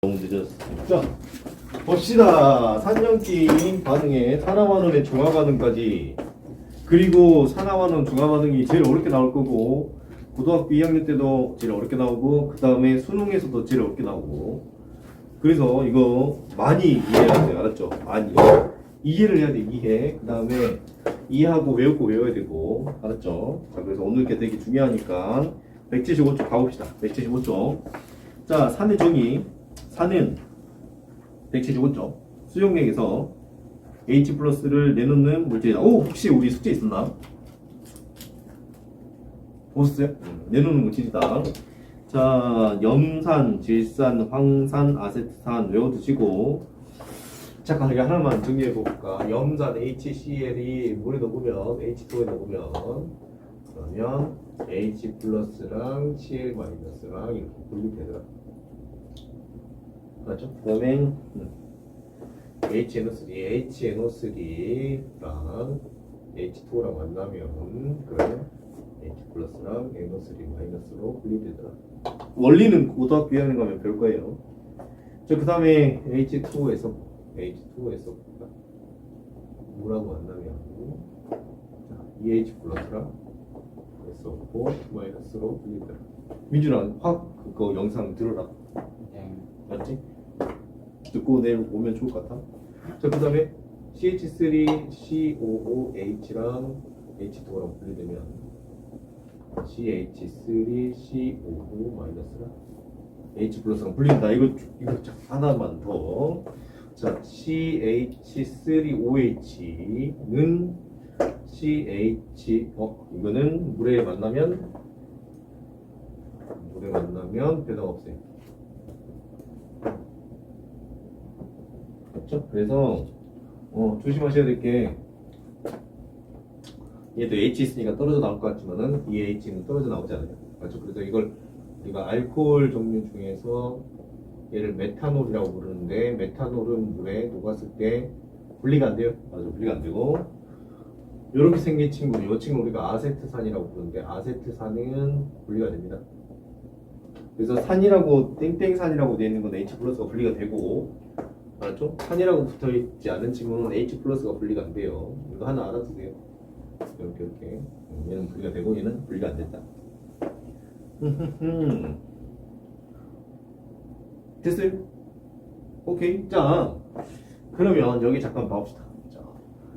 너무 늦었어. 자, 봅시다. 산연기 반응에 산화반응의 중화반응까지. 그리고 산화반응, 중화반응이 제일 어렵게 나올 거고 고등학교 2학년 때도 제일 어렵게 나오고 그 다음에 수능에서도 제일 어렵게 나오고. 그래서 이거 많이 이해해야 돼. 알았죠? 많이. 이해를 해야 돼 이해. 그 다음에 이해하고 외우고 외워야 되고. 알았죠? 자 그래서 오늘 게 되게 중요하니까 175쪽 가봅시다. 175쪽. 자 산의 정의 산은 175쪽 수용액에서 H 플러스를 내놓는 물질이다 오 혹시 우리 숙제 있었나? 보셨어요? 음, 내놓는 물질이다. 자 염산, 질산, 황산, 아세트산 외워두시고. 잠깐 여기 하나만 정리해 볼까? 염산 HCl이 물에 녹으면 H2에 녹으면. 그러면 H 플러스랑 Cl 마이너스랑 이렇게 분리되더라 맞죠? 그 다음에 HNO3, HNO3랑 H2랑 만나면 그러면 H 플러스랑 NO3 마이너스로 분리되더라. 원리는 고등학교 2학년 가면 배울 거예요. 자, 그 다음에 H2에서 H2에서 물하고 만나면 자, EH 플러스랑 SO4 마이너스로 분리되더라. 민준아 화학 그거 영상 들어라. 맞지? 듣고 내일 오면 좋을 것 같아. 자, 그 다음에 CH3, COOH랑 H2랑 분리되면 CH3, COO 마이너스랑 H 플러스랑 분린다. 이거 이거 자, 하나만 더. 자, CH3OH는 CH 어 이거는 물에 만나면 물에 만나면 변화 없어요. 그렇죠? 그래서 어, 조심하셔야 될 게 얘도 H 있으니까 떨어져 나올 것 같지만은 이 H는 떨어져 나오지 않아요. 맞죠? 그래서 이걸 우리가 알코올 종류 중에서 얘를 메탄올이라고 부르는데 메탄올은 물에 녹았을 때 분리가 안 돼요. 맞아, 분리가 안 되고 이렇게 생긴 친구, 이 친구 우리가 아세트산이라고 부르는데 아세트산은 분리가 됩니다. 그래서 산이라고 땡땡산이라고 되어 있는 건 H 플러스가 분리가 되고 알았죠? 산이라고 붙어 있지 않은 친구는 H 플러스가 분리가 안 돼요. 이거 하나 알아두세요. 이렇게 이렇게 음, 얘는 분리가 되고 얘는 분리가 안 된다. 됐어요? 오케이. 자, 그러면 여기 잠깐 봐봅시다. 자,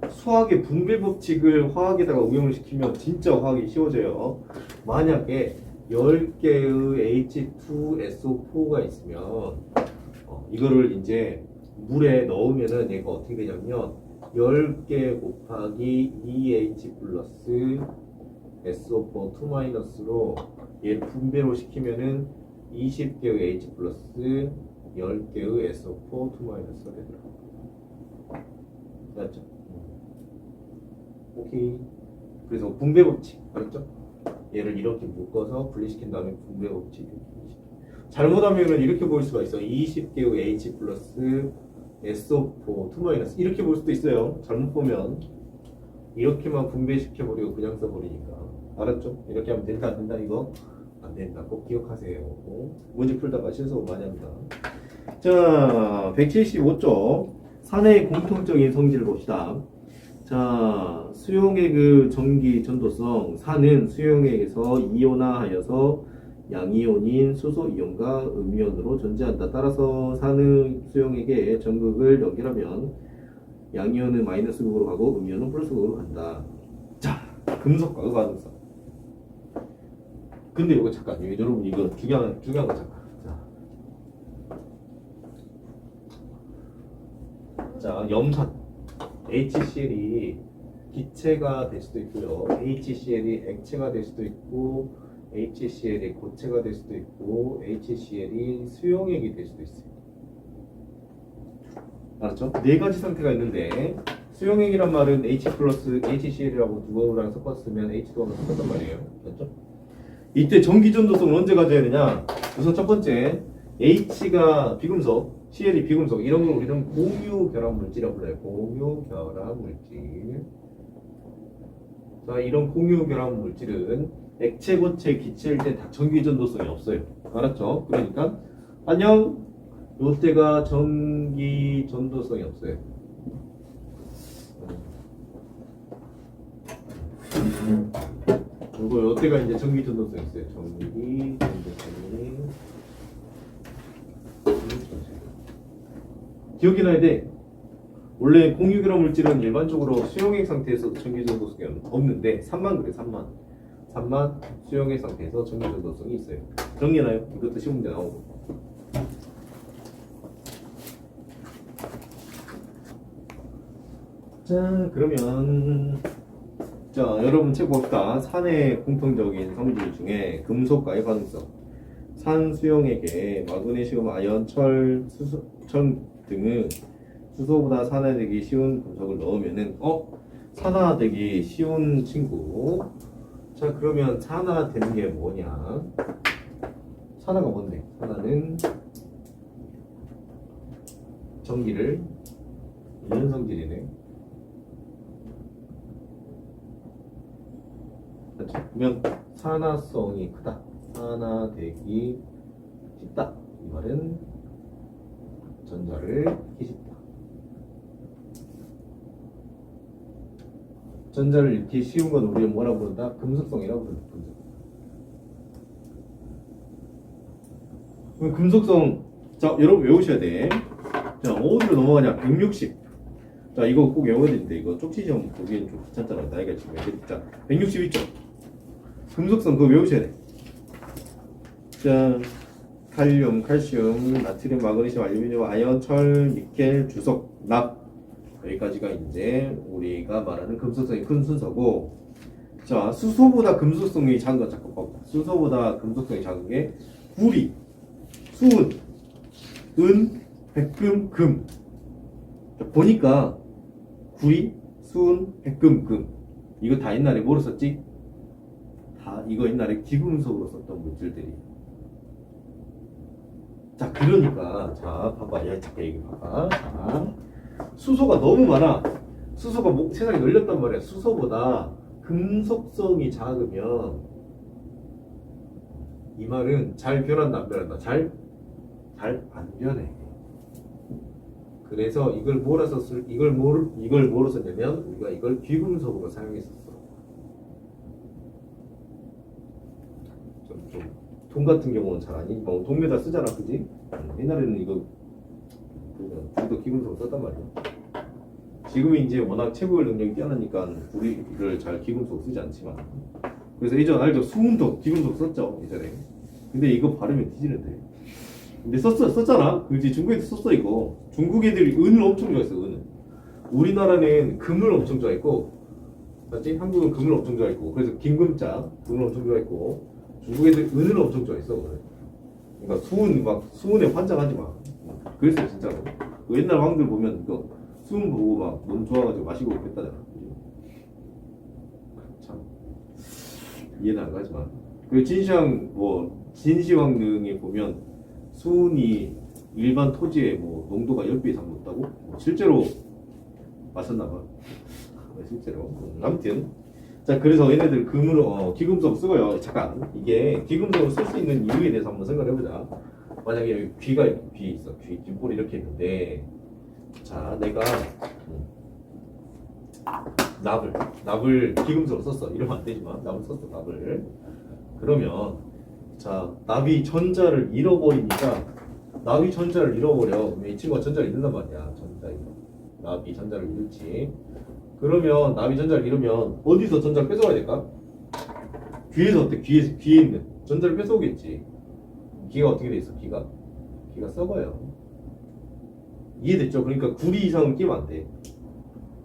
수학의 분배 법칙을 화학에다가 응용을 시키면 진짜 화학이 쉬워져요. 만약에 10개의 H2SO4가 있으면 어, 이거를 이제 물에 넣으면은 얘가 어떻게 되냐면 10개 곱하기 2H 플러스 SO4 2 마이너스로 얘를 분배로 시키면은 20개의 H 플러스 10개의 SO4 2 마이너스가 되더라. 맞죠? 오케이. 그래서 분배 법칙 알았죠? 얘를 이렇게 묶어서 분리시킨 다음에 분배 법칙 잘못하면은 이렇게 볼 수가 있어. 20개의 H 플러스 SO4 2 마이너스 이렇게 볼 수도 있어요. 잘못 보면 이렇게만 분배시켜 버리고 그냥 써버리니까 알았죠? 이렇게 하면 된다 안 된다 이거 안 된다 꼭 기억하세요. 문제 풀다가 실수 많이 합니다. 자 175쪽 산의 공통적인 성질을 봅시다. 자 수용의 그 전기 전도성 산은 수용액에서 이온화하여서 양이온인 수소 이온과 음이온으로 존재한다. 따라서 산의 수용액에 전극을 연결하면 양이온은 마이너스 극으로 가고 음이온은 플러스 극으로 간다. 자, 금속과 의반응성. 근데 이거 잠깐, 여러분 이거 중요한 중요한 거 잠깐. 자, 자 염산 HCl이 기체가 될 수도 있고요. HCl이 액체가 될 수도 있고 HCl이 고체가 될 수도 있고 HCl이 수용액이 될 수도 있어요. 알았죠? 네 가지 상태가 있는데 수용액이란 말은 H 플러스 HCl이라고 두 거랑 섞었으면 H2하고 섞었단 말이에요. 맞죠? 이때 전기 전도성을 언제 가져야 되냐? 우선 첫 번째 H가 비금속, Cl이 비금속 이런 걸 우리는 공유 결합 물질이라고 불러요. 공유 결합 물질. 자, 이런 공유 결합 물질은 액체, 고체, 기체일 때 다 전기 전도성이 없어요. 알았죠? 그러니까 안녕. 요때가 전기 전도성이 없어요. 그리고 요때가 이제 전기 전도성이 있어요. 전기 전도성이 기억해놔야 돼. 원래 공유기라 물질은 일반적으로 수용액 상태에서 전기 전도성이 없는데 3만 그래 3만 3만 수용액 상태에서 전기 전도성이 있어요. 정리해놔요. 이것도 시험 문제 나오고. 자 그러면 자 여러분 책 봅시다. 산의 공통적인 성질 중에 금속과의 반응성. 산 수용액에 마그네슘, 아연, 철, 수소, 철 등은 수소보다 산화되기 쉬운 금속을 넣으면은 어 산화되기 쉬운 친구. 자 그러면 산화 되는 게 뭐냐? 산화가 뭔데? 산화는 전기를 이런 성질이네. 그렇죠. 그러면 산화성이 크다. 산화되기 쉽다. 이 말은 전자를 쉽다. 전자를 잃기 쉬운 건 우리는 뭐라고 부른다? 금속성이라고 부른다. 금속성 자 여러분 외우셔야 돼. 자 어디로 넘어가냐? 160. 자 이거 꼭 외워야 되는데 이거 쪽지 시험 보기엔 좀 귀찮잖아. 나이가 지금? 자 161점. 금속성 그거 외우셔야 돼. 자 칼륨, 칼슘, 나트륨, 마그네슘, 알루미늄, 아연, 철, 니켈, 주석, 납 여기까지가 이제 우리가 말하는 금속성이 큰 순서고 자 수소보다 금속성이 작은 건 잠깐 봐 수소보다 금속성이 작은 게 구리, 수은, 은, 백금, 금. 자, 보니까 구리, 수은, 백금, 금. 이거 다 옛날에 뭐로 썼지? 다 이거 옛날에 기금속으로 썼던 물질들이. 자 그러니까 자 봐봐. 야 잠깐 여기 봐봐. 자 수소가 너무 많아. 수소가 목, 세상에 열렸단 말이야. 수소보다 금속성이 작으면 이 말은 잘 변한다 안 변한다. 잘 잘 안 변해. 그래서 이걸 뭐라 썼을 이걸 뭐 이걸 뭐로 썼냐면 우리가 이걸 귀금속으로 사용했었어. 좀, 좀, 돈 같은 경우는 잘 아니, 뭐 동메달 쓰잖아, 그지? 음, 옛날에는 이거 우리도 기금속 썼단 말이야. 지금은 이제 워낙 채굴 능력이 뛰어나니까 우리를 잘 기금속 쓰지 않지만. 그래서 예전 알죠? 수은도 기금속 썼죠, 예전에. 근데 이거 바르면 뒤지는데. 근데 썼어, 썼잖아. 그지? 중국에도 썼어, 이거. 중국 애들이 은을 엄청 좋아했어, 은을. 우리나라는 금을 엄청 좋아했고, 맞지? 한국은 금을 엄청 좋아했고, 그래서 김금자, 금을 엄청 좋아했고, 중국 애들 은을 엄청 좋아했어. 그러니까 수은 막 수은에 환장하지 마. 그랬어 진짜로. 그 옛날 왕들 보면 그 수은 보고 막 너무 좋아가지고 마시고 그랬다잖아. 참 이해는 안 가지만. 그 진시황 뭐 진시황릉에 보면 수은이 일반 토지의 뭐 농도가 10배 이상 높다고? 뭐 실제로 마셨나 봐. 실제로. 음, 아무튼 자 그래서 얘네들 금으로 어, 기금속 쓰고요 잠깐 이게 기금속으로 쓸수 있는 이유에 대해서 한번 생각해 보자 만약에 여기 귀가 귀 있어. 귀 뒷볼이 이렇게 있는데 자 내가 음, 납을 납을 기금속으로 썼어. 이러면 안 되지만 납을 썼어 납을. 그러면 자 납이 전자를 잃어버리니까 납이 전자를 잃어버려. 이 친구가 전자를 잃는단 말이야. 전자 납이 전자를 잃지. 그러면 나비 전자를 잃으면 어디서 전자를 뺏어가야 될까? 귀에서 어때? 귀에 귀에 있는 전자를 뺏어오겠지. 귀가 어떻게 돼 있어? 귀가 귀가 썩어요. 이해됐죠? 그러니까 구리 이상은 끼면 안 돼.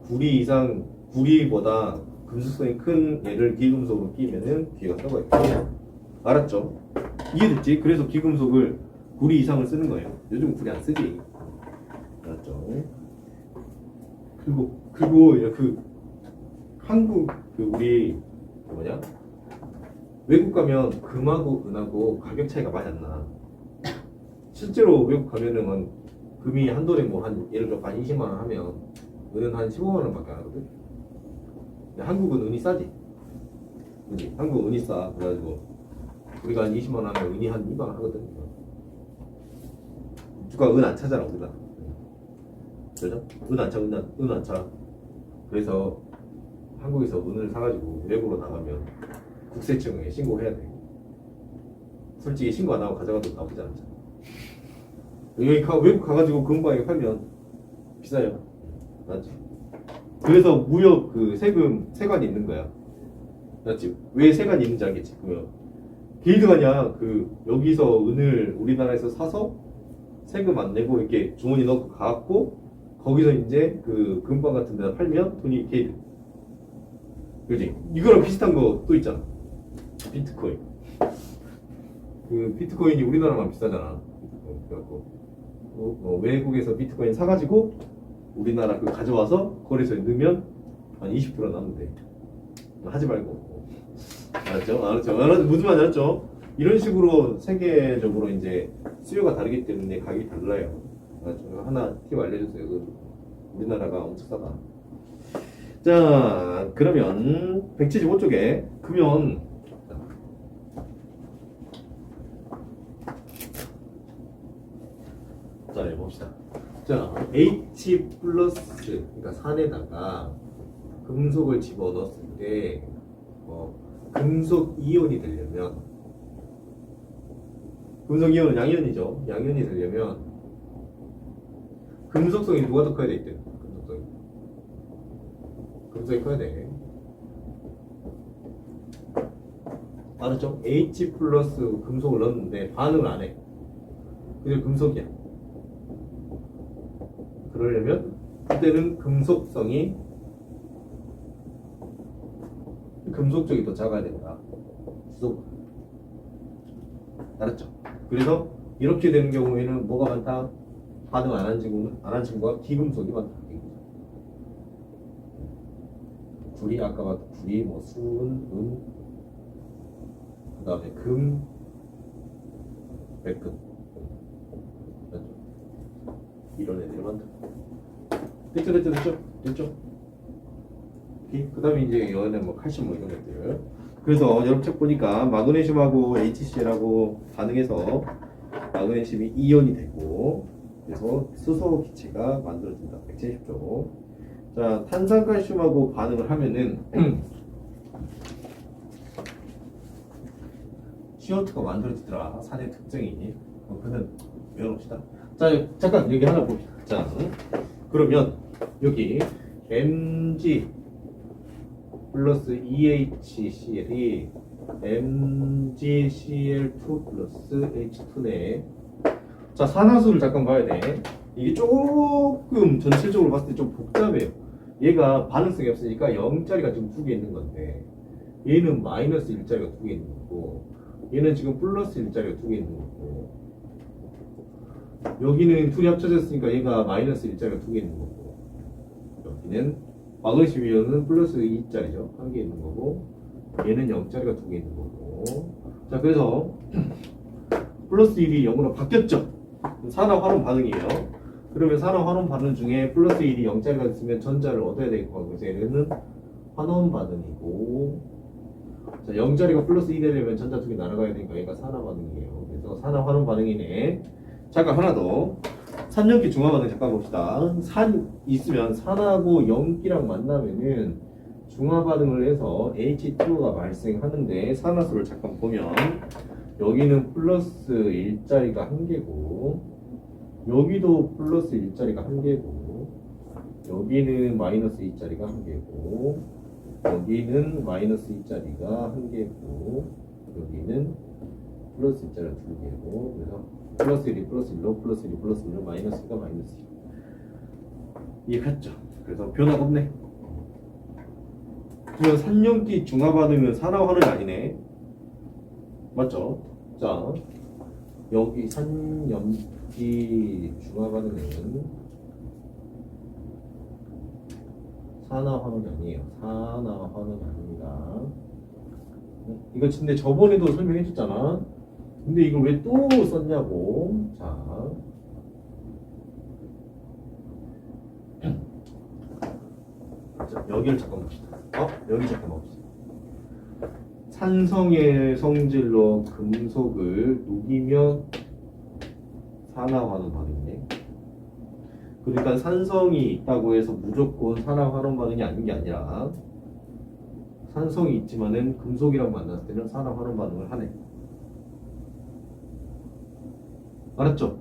구리 이상 구리보다 금속성이 큰 얘를 기금속으로 끼면은 귀가 썩어요. 알았죠? 이해됐지? 그래서 기금속을 구리 이상을 쓰는 거예요. 요즘 구리 안 쓰지. 알았죠? 그리고 그리고 야, 그 한국 그 우리 그 뭐냐 외국 가면 금하고 은하고 가격 차이가 많이 안 나. 실제로 외국 가면은 한 금이 한 돌에 뭐 한 예를 들어 한 20만 원 하면 은은 한 15만 원밖에 안 하거든. 근데 한국은 은이 싸지. 그지? 한국 은이 싸. 그래가지고 우리가 한 20만 원 하면 은이 한 2만 원 하거든. 주가 은 안 차잖아 우리가. 그죠? 은 안 차, 은안, 은안 차. 그래서 한국에서 은을 사가지고 외국으로 나가면 국세청에 신고해야 돼. 솔직히 신고 안 하고 가져가도 나쁘지 않잖아. 여기 가, 외국 가가지고 금방에 팔면 비싸요. 맞지? 그래서 무역 그 세금 세관이 있는 거야. 맞지? 왜 세관이 있는지 알겠지? 그러면 아니야. 그 여기서 은을 우리나라에서 사서 세금 안 내고 이렇게 주머니 넣고 가갖고 거기서 이제 그 금방 같은 데다 팔면 돈이 게이드. 그지? 이거랑 비슷한 거 또 있잖아. 비트코인. 그 비트코인이 우리나라만 비싸잖아. 어, 그래갖고 어, 어, 외국에서 비트코인 사가지고 우리나라 그 가져와서 거래소에 넣으면 한 20% 남는데 하지 말고 알았죠? 알았죠? 알았죠? 무슨 말인지 알았죠? 이런 식으로 세계적으로 이제 수요가 다르기 때문에 가격이 달라요. 알았죠? 하나 팁 알려주세요. 그 우리나라가 엄청 싸다. 자, 그러면 175쪽에 금연 자, 해봅시다. 자, H 플러스, 그러니까 산에다가 금속을 집어넣었을 때, 어, 금속 이온이 되려면, 금속 이온은 양이온이죠. 양이온이 되려면, 금속성이 누가 더 커야 돼, 이때? 금속성이. 금속이 커야 돼. 알았죠? H 플러스 금속을 넣었는데 반응을 안 해. 근데 금속이야. 그러려면 그때는 금속성이 금속 쪽이 더 작아야 된다. 주소. 알았죠? 그래서 이렇게 되는 경우에는 뭐가 많다? 반응 안한 친구는 안한 친구가 비금속이 많다. 구리 아까 봤던 구리 뭐 수은 은 그다음에 금 백금? 이런 많다. 됐죠, 됐죠, 됐죠, 됐죠. 그 다음에 이제 여기는 뭐 칼슘 뭐 이런 것들. 그래서 여러분 책 보니까 마그네슘하고 HCl하고 반응해서 마그네슘이 이온이 되고 그래서 수소 기체가 만들어진다. 170조. 자, 탄산칼슘하고 반응을 하면은 CO2가 만들어지더라. 산의 특징이. 어, 그는 외워놓읍시다. 자, 잠깐 여기 하나 봅시다. 자, 그러면 여기 Mg 플러스 EHCl이 MgCl2 플러스 H2네. 자, 산화수를 잠깐 봐야 돼. 이게 조금 전체적으로 봤을 때 좀 복잡해요. 얘가 반응성이 없으니까 0짜리가 지금 두 개 있는 건데, 얘는 마이너스 1짜리가 두 개 있는 거고, 얘는 지금 플러스 1짜리가 두 개 있는 거고, 여기는 둘이 합쳐졌으니까 얘가 마이너스 1짜리가 두 개 있는 거고, 여기는 마그네슘 이온은 플러스 2짜리죠. 한 개 있는 거고, 얘는 0짜리가 두 개 있는 거고. 자, 그래서 플러스 1이 0으로 바뀌었죠. 산화 환원 반응이에요. 그러면 산화 환원 반응 중에 플러스 1이 0짜리가 있으면 전자를 얻어야 되고 그래서 얘는 환원 반응이고 자 0짜리가 플러스 2 되려면 전자 두 개 날아가야 되니까 얘가 산화 반응이에요. 그래서 산화 환원 반응이네. 잠깐 하나 더. 산염기 중화 반응 잠깐 봅시다. 산 있으면 산하고 염기랑 만나면은 중화 반응을 해서 H2O가 발생하는데 산화수를 잠깐 보면 여기는 플러스 1짜리가 한 개고 여기도 플러스 1짜리가 한 개고 여기는 마이너스 2짜리가 한 개고 여기는 마이너스 2짜리가 한 개고 여기는 플러스 2짜리가 두 개고 그래서 플러스 1이 플러스 1로 플러스 1이 플러스 1로 마이너스 2가 마이너스 1 이해 갔죠? 그래서 변화가 없네 그러면 산염기 중화 반응은 산화 환원이 아니네 맞죠? 자, 여기 산염기 중화 반응은 산화 환원이 아니에요. 산화 환원이 아닙니다. 이거 근데 저번에도 설명해 줬잖아. 근데 이걸 왜 또 썼냐고. 자. 자, 여기를 잠깐 봅시다. 어? 여기 잠깐 봅시다. 산성의 성질로 금속을 녹이면 산화하는 반응이네. 그러니까 산성이 있다고 해서 무조건 산화 환원 반응이 아닌 게 아니라 산성이 있지만은 금속이랑 만났을 때는 산화 환원 반응을 하네. 알았죠?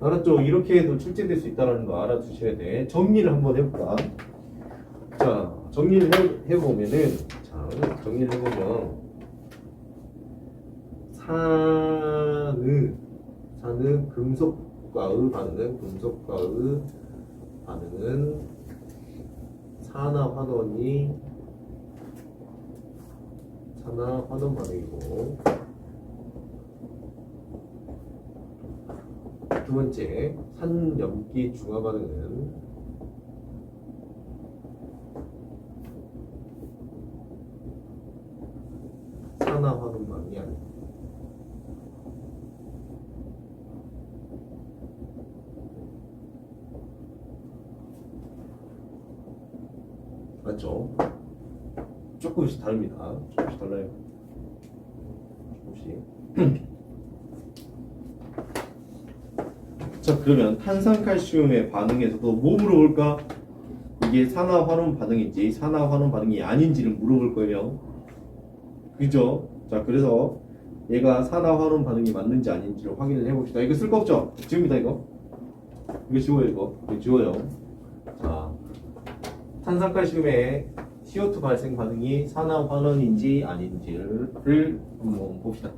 알았죠? 이렇게 해도 출제될 수 있다는 거 알아두셔야 돼. 정리를 한번 해볼까? 자, 정리를 해, 해보면은, 자, 정리를 해보면, 산의, 산의 금속과의 반응은, 금속과의 반응은 산화 환원이 산화 환원 반응이고, 두 번째, 산염기 중화 반응은 산화 환원 반응이 아니다. 맞죠? 조금씩 다릅니다. 조금씩 달라요. 조금씩. 자 그러면 탄산칼슘의 반응에서도 뭐 물어볼까? 이게 산화 환원 반응인지 산화 환원 반응이 아닌지를 물어볼 거예요. 그죠? 자 그래서 얘가 산화 환원 반응이 맞는지 아닌지를 확인을 해봅시다. 이거 쓸 거 없죠? 지웁니다 이거. 이거 지워요 이거. 이거 지워요. 자 탄산칼슘의 CO2 발생 반응이 산화 환원인지 아닌지를 한번 봅시다.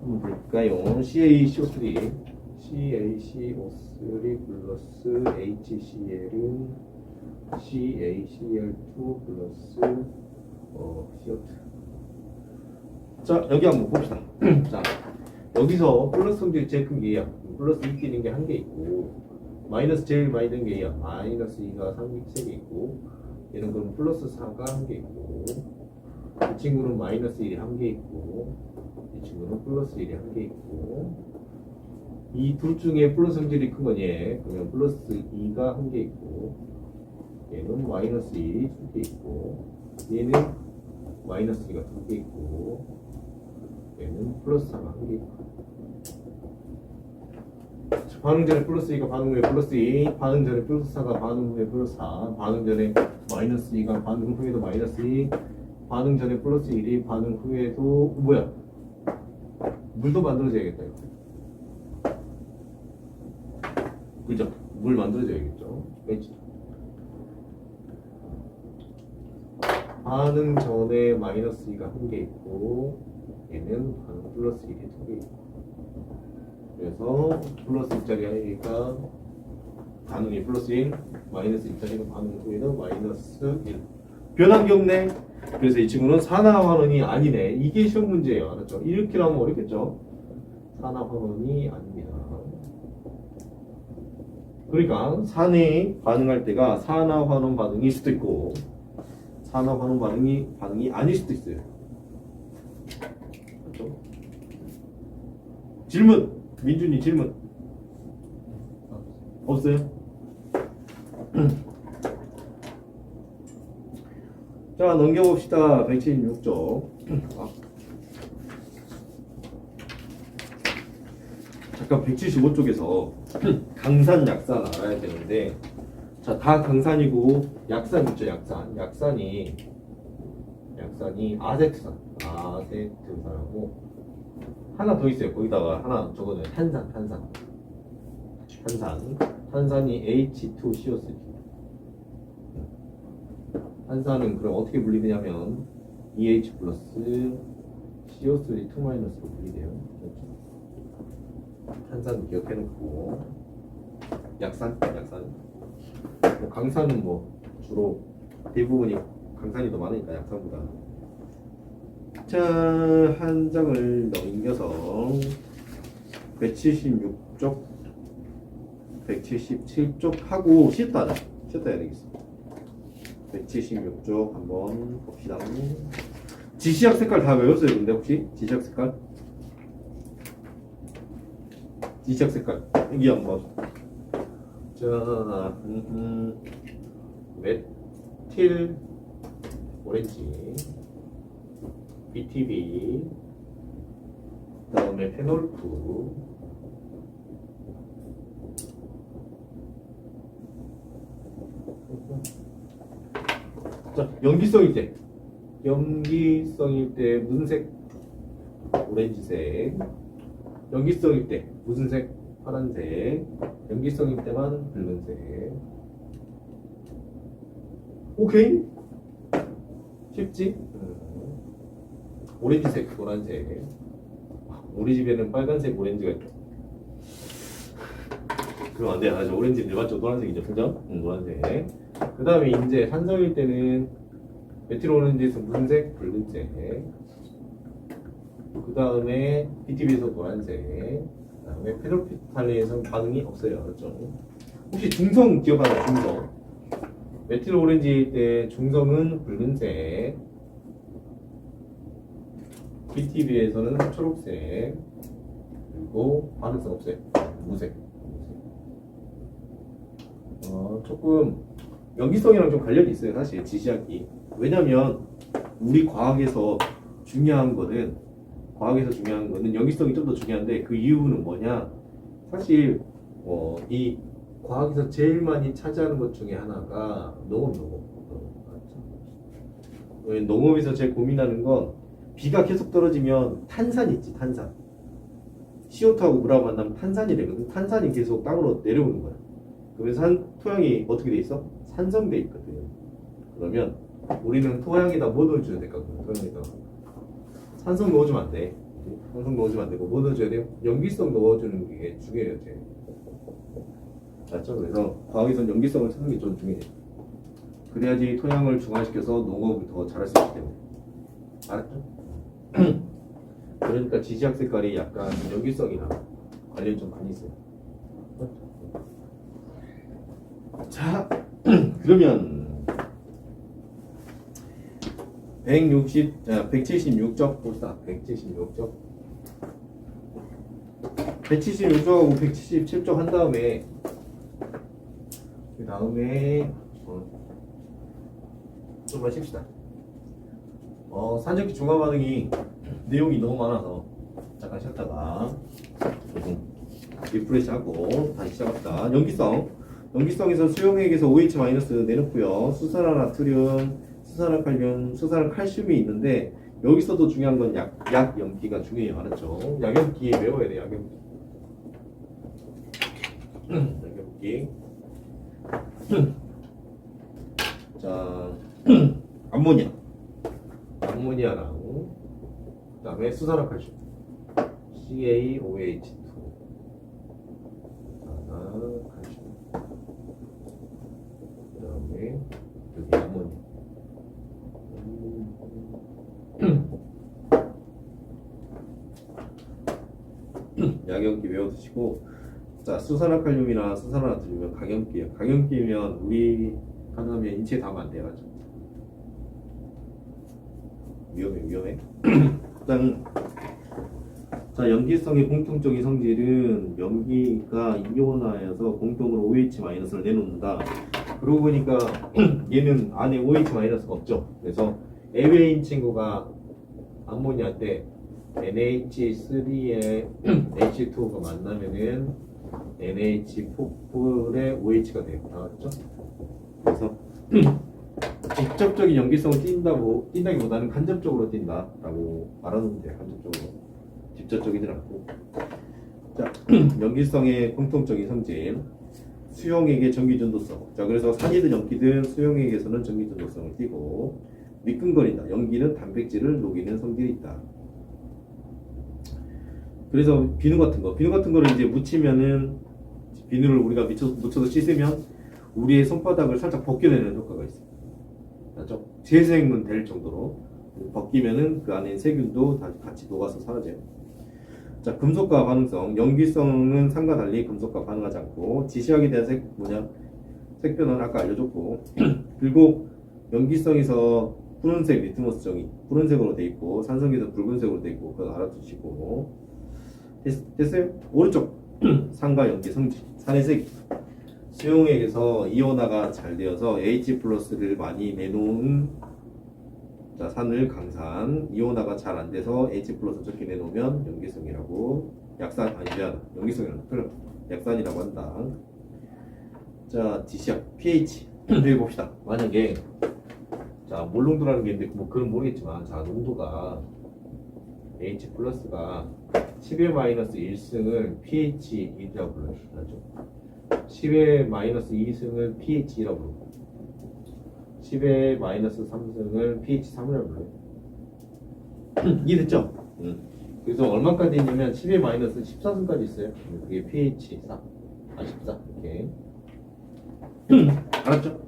볼까요? CaCO3 CaCO3 플러스 HCl은 CaCl2 플러스 어, CO2 자 여기 한번 봅시다. 자 여기서 플러스 성질이 제일 큰게 플러스 2 끼는 게 한 개 있고 마이너스 제일 많이 든게 마이너스 2가 3개 있고 얘는 그럼 플러스 4가 한 개 있고 이 친구는 마이너스 1이 한 개 있고 이 친구는 플러스 1이 한 개 있고 이 둘 중에 플러스 성질이 큰 건 얘. 그러면 플러스 2가 한 개 있고 얘는 마이너스 1이 두개 있고 얘는 마이너스 2가 두 개 있고 얘는 플러스 4가 한 개 있고 반응 전에 플러스 2가 반응 후에 플러스 2 반응 전에 플러스 4가 반응 후에 플러스 4 반응 전에 마이너스 2가 반응 후에도 마이너스 2 반응 전에 플러스 1이 반응 후에도 뭐야 물도 만들어져야겠다 이거. 그죠? 물 만들어져야겠죠? 뺐지. 반응 전에 마이너스 2가 한 개 있고 얘는 반응 플러스 1이 두개 있고. 그래서 플러스 1짜리가 반응이 플러스 1 마이너스 1짜리가 반응 후에는 마이너스 1 변한 게 없네 그래서 이 친구는 산화환원이 아니네 이게 시험 문제예요 알았죠? 이렇게 나오면 어렵겠죠? 산화환원이 아닙니다 그러니까 산에 반응할 때가 산화환원 반응일 수도 있고 산화환원 반응이 반응이 아닐 수도 있어요 그렇죠? 질문 민준이 질문 없어요? 자 넘겨봅시다. 176쪽. 잠깐 175쪽에서 강산 약산 알아야 되는데 자 다 강산이고 약산 있죠 약산. 약산이 약산이 아세트산. 아세트산하고 하나 더 있어요. 거기다가 하나 저거는 탄산 탄산. 탄산. 탄산이 H2CO3 탄산은 그럼 어떻게 분리되냐면 EH 플러스 CO3 2 마이너스로 분리돼요. 탄산 기억해놓고 약산, 약산. 뭐 강산은 뭐 주로 대부분이 강산이 더 많으니까 약산보다. 자, 한 장을 넘겨서 176쪽, 177쪽 하고. 쉬었다 해야 되겠어. 176쪽 한번 봅시다. 지시약 색깔 다 외웠어요, 근데 혹시? 지시약 색깔? 지시약 색깔. 여기 한번. 자, 음, 메틸 오렌지, BTB, 그 다음에 페놀프, 자, 염기성일 때. 염기성일 때 무슨 색? 오렌지색. 염기성일 때 무슨 색? 파란색. 염기성일 때만 붉은색. 오케이? 쉽지? 음. 오렌지색, 노란색. 아, 우리 집에는 빨간색 오렌지가 있죠. 그럼 안 돼. 아주 오렌지 일반적 노란색이죠. 그죠? 응, 노란색. 그 다음에 이제 산성일 때는 메틸 오렌지에서 무슨 색? 붉은색. 그 다음에 BTB에서 노란색. 그 다음에 페로피탈레에서 반응이 없어요. 그렇죠? 혹시 중성 기억하나요? 중성. 메틸 오렌지일 때 중성은 붉은색. BTB에서는 초록색. 그리고 반응성 없어요. 무색. 어, 조금 연기성이랑 좀 관련이 있어요, 사실 지시학이. 왜냐면 우리 과학에서 중요한 거는 과학에서 중요한 거는 연기성이 좀 더 중요한데 그 이유는 뭐냐? 사실 어, 이 과학에서 제일 많이 차지하는 것 중에 하나가 농업, 농업. 어, 농업에서 제일 고민하는 건 비가 계속 떨어지면 탄산 있지, 탄산. CO2하고 물하고 만나면 탄산이 되거든. 탄산이 계속 땅으로 내려오는 거야. 그래서 산, 토양이 어떻게 돼 있어? 산성돼 있거든. 그러면 우리는 토양에다 뭐 넣어줘야 될까? 토양에다 산성 넣어주면 안 돼. 산성 넣어주면 안 되고 뭐 넣어줘야 돼요? 염기성 넣어주는 게 중요해요, 제일. 맞죠? 그래서 과학에선 염기성을 찾는 게 좀 중요해요. 그래야지 토양을 중화시켜서 농업을 더 잘할 수 있기 때문에. 알았죠? 그러니까 지시학 색깔이 약간 염기성이랑 관련이 좀 많이 있어요. 자, 그러면 160, 아, 176쪽 봅시다. 176쪽. 176쪽하고 177쪽 한 다음에 그 다음에 어, 좀만 쉽시다. 어, 산적기 중화 반응이 내용이 너무 많아서 잠깐 쉬었다가 조금 리프레시 하고 다시 시작합시다. 연기성. 연기성에서 수용액에서 OH 내놓고요. 수산화 나트륨, 수산화 칼륨, 수산화 칼슘이 있는데 여기서도 중요한 건 약, 약 염기가 중요해요. 알았죠? 약 염기 외워야 돼. 약 염기. 약 염기. 자, 암모니아. 암모니아랑 그다음에 수산화 칼슘. CaOH2. 수산화 그다음에 여기 암모니아. 약염기 외워두시고 자 수산화칼륨이나 수산화나트륨은 강염기예요. 강염기면 우리 가능하면 인체에 닿으면 안. 맞죠? 위험해 위험해. 일단 자 염기성의 공통적인 성질은 염기가 이온화여서 공통으로 OH-를 내놓는다. 그러고 보니까 얘는 안에 OH-가 없죠. 그래서 에웨인 친구가 암모니아 때 NH3에 H2가 만나면은 NH 폭불에 OH가 돼요. 나왔죠? 그래서 직접적인 염기성을 띈다고 띈다기보다는 간접적으로 띈다라고 말하는 돼요. 간접적으로 직접적이진 않고 자 염기성의 공통적인 성질 수용액의 전기전도성. 자 그래서 산이든 염기든 수용액에서는 전기전도성을 띠고 미끈거린다. 염기는 단백질을 녹이는 성질이 있다. 그래서 비누 같은 거. 비누 같은 거를 이제 묻히면은 비누를 우리가 묻혀, 묻혀서 씻으면 우리의 손바닥을 살짝 벗겨내는 효과가 있어요. 맞죠? 재생은 될 정도로 벗기면은 그 안에 세균도 다 같이 녹아서 사라져요 자, 금속과 반응성. 염기성은 산과 달리 금속과 반응하지 않고 지시학에 대한 색 뭐냐? 색변은 아까 알려줬고 그리고 염기성에서 푸른색 리트머스 정이 푸른색으로 돼 있고 산성에서 붉은색으로 돼 있고 그거 알아두시고 됐, 됐어요? 오른쪽 산과 염기 성질 산의 색 수용액에서 이온화가 잘 되어서 H 플러스를 많이 내놓은 자, 산을 강산, 이온화가 잘 안 돼서 H 플러스 적게 내놓으면 염기성이라고 약산, 아니 미안, 염기성이라고 틀려 약산이라고 한다. 자, D시약, pH 여기 봅시다. 만약에 자, 몰 농도라는 게 있는데 뭐 그건 모르겠지만 자, 농도가 H 플러스가 10의 마이너스 1승을 pH2라고 불러요. 알죠? 10의 마이너스 2승을 pH2라고 부르고 10의 마이너스 3승을 pH3이라고 불러요. 이해됐죠? 응. 그래서 얼마까지 있냐면 10의 마이너스 14승까지 있어요. 그게 pH4. 아, 14. 이렇게. 알았죠?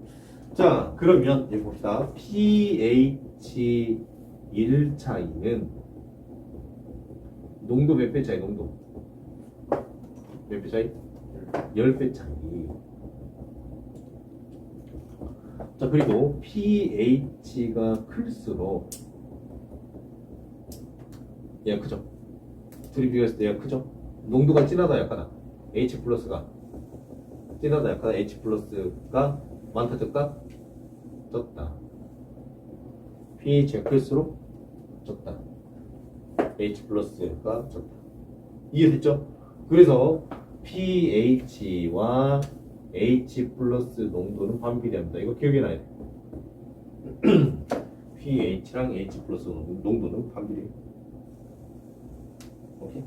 자, 그러면 여기 봅시다. pH 1 차이는 농도 몇 배 차이? 농도 몇 배 차이? 10배 차이. 자, 그리고 pH가 클수록 얘가 크죠? 둘이 비교했을 때 얘가 크죠? 농도가 진하다 약하다 H 플러스가 진하다 약하다 H 플러스가 많다 적다? 적다 pH가 클수록 적다 H 플러스가 적다 이해됐죠? 그래서 pH와 H 플러스 농도는 반비례합니다 이거 기억해놔야 돼 pH랑 H 플러스 농도는 반비례 오케이.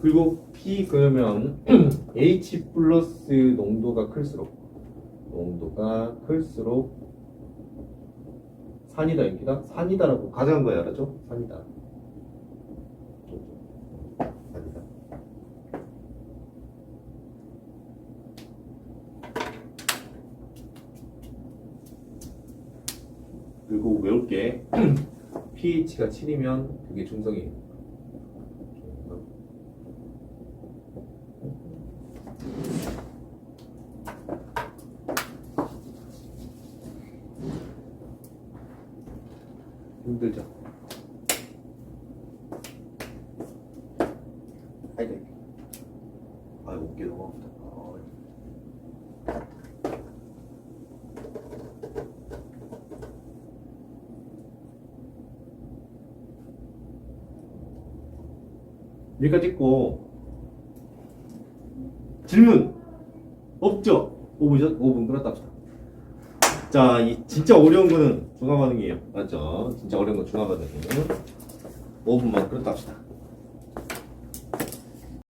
그리고 P 그러면 H 플러스 농도가 클수록 농도가 클수록 산이다 인기다 산이다라고 가정한 거야 알았죠? 산이다. 그리고 외울 게 pH가 7이면 그게 중성이에요. 힘들죠? 아이고 아이 어깨 너무 아프다 아, 여기까지 있고 질문 없죠? 5분, 5분 끌었다 합시다 자, 이 진짜 어려운 거는 중화 반응이에요. 맞죠? 진짜 어려운 건 중화 반응이에요. 5분만 끌었다 합시다.